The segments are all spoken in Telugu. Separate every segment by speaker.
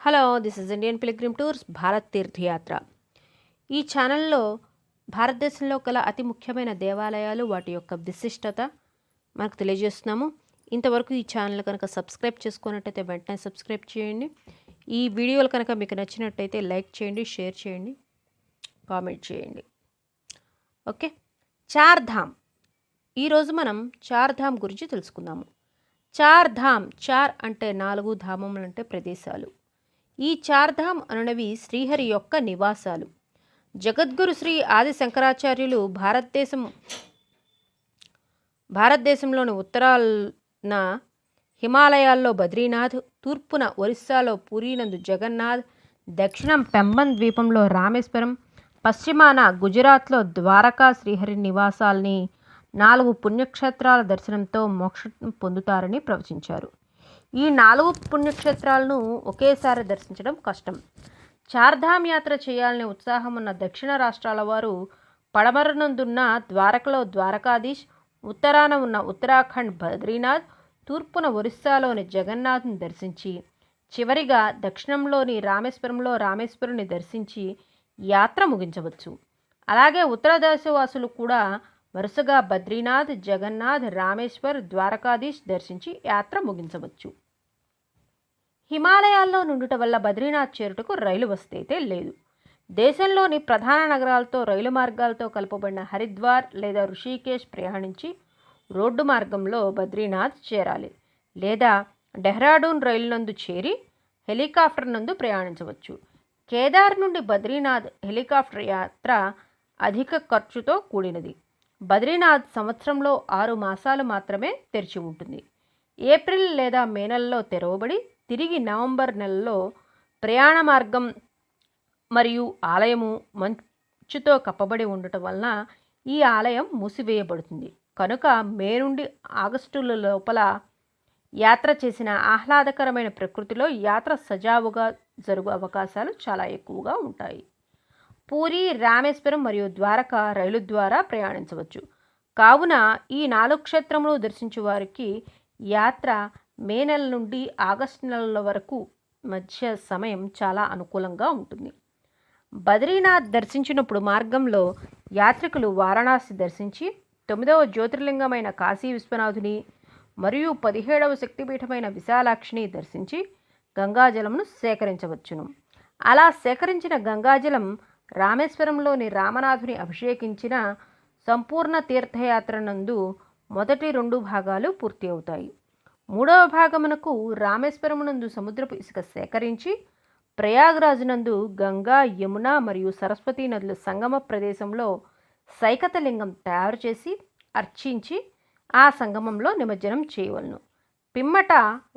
Speaker 1: Hello this is Indian pilgrim tours Bharat తీర్థయాత్ర ఈ ఛానల్లో భారతదేశంలో గల అతి ముఖ్యమైన దేవాలయాలు వాటి యొక్క విశిష్టత మనకు తెలియజేస్తున్నాము. ఇంతవరకు ఈ ఛానల్ కనుక సబ్స్క్రైబ్ చేసుకున్నట్టయితే వెంటనే సబ్స్క్రైబ్ చేయండి. ఈ వీడియోలు కనుక మీకు నచ్చినట్టయితే లైక్ చేయండి షేర్ చేయండి కామెంట్ చేయండి. ఓకే? చార్ ధామ్ ఈరోజు మనం చార్ ధామ్ గురించి తెలుసుకుందాము. చార్ధామ్ చార్ అంటే నాలుగు ధామములు అంటే ప్రదేశాలు. ఈ చార్ధామ్ అనునవి శ్రీహరి యొక్క నివాసాలు. జగద్గురు శ్రీ ఆది శంకరాచార్యులు భారతదేశం భారతదేశంలోని ఉత్తరాన హిమాలయాల్లో బద్రీనాథ్ తూర్పున ఒరిస్సాలో పూరీనందు జగన్నాథ్ దక్షిణం పెంబన్ ద్వీపంలో రామేశ్వరం పశ్చిమాన గుజరాత్లో ద్వారకా శ్రీహరి నివాసాల్ని నాలుగు పుణ్యక్షేత్రాల దర్శనంతో మోక్షం పొందుతారని ప్రవచించారు. ఈ నాలుగు పుణ్యక్షేత్రాలను ఒకేసారి దర్శించడం కష్టం. చార్ధామ్ యాత్ర చేయాలనే ఉత్సాహం ఉన్న దక్షిణ రాష్ట్రాల వారు పడమరనందున్న ద్వారకలో ద్వారకాధీష్ ఉత్తరాన ఉన్న ఉత్తరాఖండ్ బద్రీనాథ్ తూర్పున ఒరిస్సాలోని జగన్నాథ్ని దర్శించి చివరిగా దక్షిణంలోని రామేశ్వరంలో రామేశ్వరుని దర్శించి యాత్ర ముగించవచ్చు. అలాగే ఉత్తర దేశవాసులు కూడా వరుసగా బద్రీనాథ్ జగన్నాథ్ రామేశ్వర్ ద్వారకాధీష్ దర్శించి యాత్ర ముగించవచ్చు. హిమాలయాల్లో నుండుట వల్ల బద్రీనాథ్ చేరుటకు రైలు వస్తే అయితే లేదు. దేశంలోని ప్రధాన నగరాలతో రైలు మార్గాలతో కలుపబడిన హరిద్వార్ లేదా ఋషికేశ్ ప్రయాణించి రోడ్డు మార్గంలో బద్రీనాథ్ చేరాలి లేదా డెహ్రాడూన్ రైలు నందు చేరి హెలికాప్టర్ నందు ప్రయాణించవచ్చు. కేదార్ నుండి బద్రీనాథ్ హెలికాప్టర్ యాత్ర అధిక ఖర్చుతో కూడినది. బద్రీనాథ్ సంవత్సరంలో ఆరు మాసాలు మాత్రమే తెరిచి ఉంటుంది. ఏప్రిల్ లేదా మే నెలలో తెరవబడి తిరిగి నవంబర్ నెలలో ప్రయాణ మార్గం మరియు ఆలయము మంచుతో కప్పబడి ఉండటం వలన ఈ ఆలయం మూసివేయబడుతుంది. కనుక మే నుండి ఆగస్టుల లోపల యాత్ర చేసిన ఆహ్లాదకరమైన ప్రకృతిలో యాత్ర సజావుగా జరుగు అవకాశాలు చాలా ఎక్కువగా ఉంటాయి. పూరి రామేశ్వరం మరియు ద్వారక రైలు ద్వారా ప్రయాణించవచ్చు. కావున ఈ నాలుగు క్షేత్రములు దర్శించే వారికి యాత్ర మే నెల నుండి ఆగస్టు నెలల వరకు మధ్య సమయం చాలా అనుకూలంగా ఉంటుంది. బద్రీనాథ్ దర్శించినప్పుడు మార్గంలో యాత్రికులు వారణాసి దర్శించి తొమ్మిదవ జ్యోతిర్లింగమైన కాశీ విశ్వనాథుని మరియు పదిహేడవ శక్తిపీఠమైన విశాలాక్షిని దర్శించి గంగాజలమును సేకరించవచ్చును. అలా సేకరించిన గంగాజలం రామేశ్వరంలోని రామనాథుని అభిషేకించిన సంపూర్ణ తీర్థయాత్ర నందు మొదటి రెండు భాగాలు పూర్తి అవుతాయి. మూడవ భాగమునకు రామేశ్వరమునందు సముద్రపు ఇసుక సేకరించి ప్రయాగ్రాజునందు గంగా యమున మరియు సరస్వతి నదుల సంగమ ప్రదేశంలో సైకతలింగం తయారు చేసి అర్చించి ఆ సంగమంలో నిమజ్జనం చేయవలను. పిమ్మట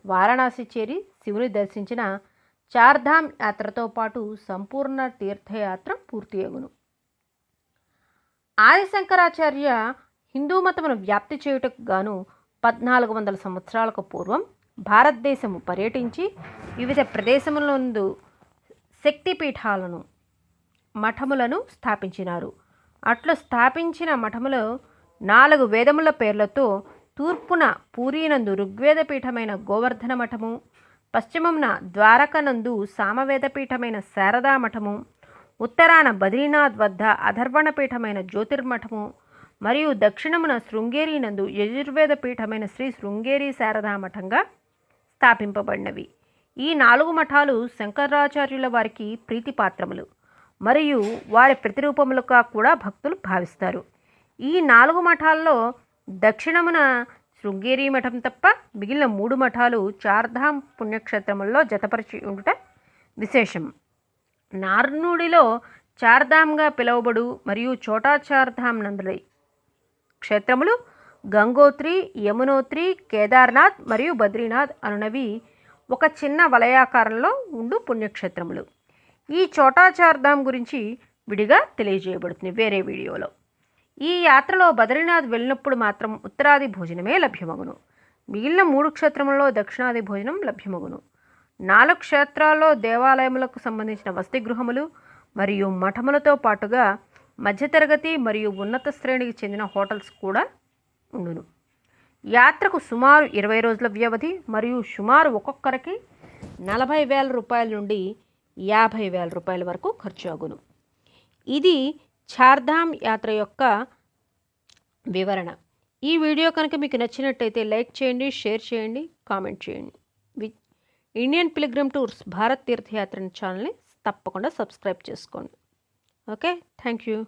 Speaker 1: వారణాసి చేరి శివుని దర్శించిన చార్ధామ్ యాత్రతో పాటు సంపూర్ణ తీర్థయాత్ర పూర్తి అగును ఆదిశంకరాచార్య హిందూ మతమును వ్యాప్తి చేయుటకు గాను పద్నాలుగు వందల సంవత్సరాలకు పూర్వం భారతదేశము పర్యటించి వివిధ ప్రదేశములందు శక్తిపీఠాలను మఠములను స్థాపించినారు. అట్లు స్థాపించిన మఠములో నాలుగు వేదముల పేర్లతో తూర్పున పూరీనందు ఋగ్వేద పీఠమైన గోవర్ధన మఠము పశ్చిమమున ద్వారకనందు సామవేదపీఠమైన శారదా మఠము ఉత్తరాన బద్రీనాథ్ వద్ద అధర్వణ పీఠమైన జ్యోతిర్మఠము మరియు దక్షిణమున శృంగేరి నందు యజుర్వేద పీఠమైన శ్రీ శృంగేరి శారదా మఠంగా స్థాపింపబడినవి. ఈ నాలుగు మఠాలు శంకరాచార్యుల వారికి ప్రీతిపాత్రములు మరియు వారి ప్రతిరూపములుగా కూడా భక్తులు భావిస్తారు. ఈ నాలుగు మఠాల్లో దక్షిణమున శృంగేరి మఠం తప్ప మిగిలిన మూడు మఠాలు చార్ధామ్ పుణ్యక్షేత్రముల్లో జతపరిచి ఉండుట విశేషం. నార్నుడిలో చార్ధామ్గా పిలువబడు మరియు ఛోటాచార్ధామ్ నందులై క్షేత్రములు గంగోత్రి యమునోత్రి కేదార్నాథ్ మరియు బద్రీనాథ్ అనునవి ఒక చిన్న వలయాకారంలో ఉండు పుణ్యక్షేత్రములు. ఈ చోటా చార్ధామ్ గురించి విడిగా తెలియజేయబడుతుంది వేరే వీడియోలో. ఈ యాత్రలో బద్రీనాథ్ వెళ్ళినప్పుడు మాత్రం ఉత్తరాది భోజనమే లభ్యమగును. మిగిలిన మూడు క్షేత్రములలో దక్షిణాది భోజనం లభ్యమగును. నాలుగు క్షేత్రాల్లో దేవాలయములకు సంబంధించిన వసతి గృహములు మరియు మఠములతో పాటుగా మధ్యతరగతి మరియు ఉన్నత శ్రేణికి చెందిన హోటల్స్ కూడా ఉండును. యాత్రకు సుమారు ఇరవై రోజుల వ్యవధి మరియు సుమారు ఒక్కొక్కరికి నలభై వేల రూపాయల నుండి యాభై వేల రూపాయల వరకు ఖర్చు అగును. ఇది చార్ధామ్ యాత్ర యొక్క వివరణ. ఈ వీడియో కనుక మీకు నచ్చినట్టయితే లైక్ చేయండి షేర్ చేయండి కామెంట్ చేయండి. ఇండియన్ పిలిగ్రమ్ టూర్స్ భారత్ తీర్థయాత్ర ఛానల్ని తప్పకుండా సబ్స్క్రైబ్ చేసుకోండి. ఓకే? Thank you.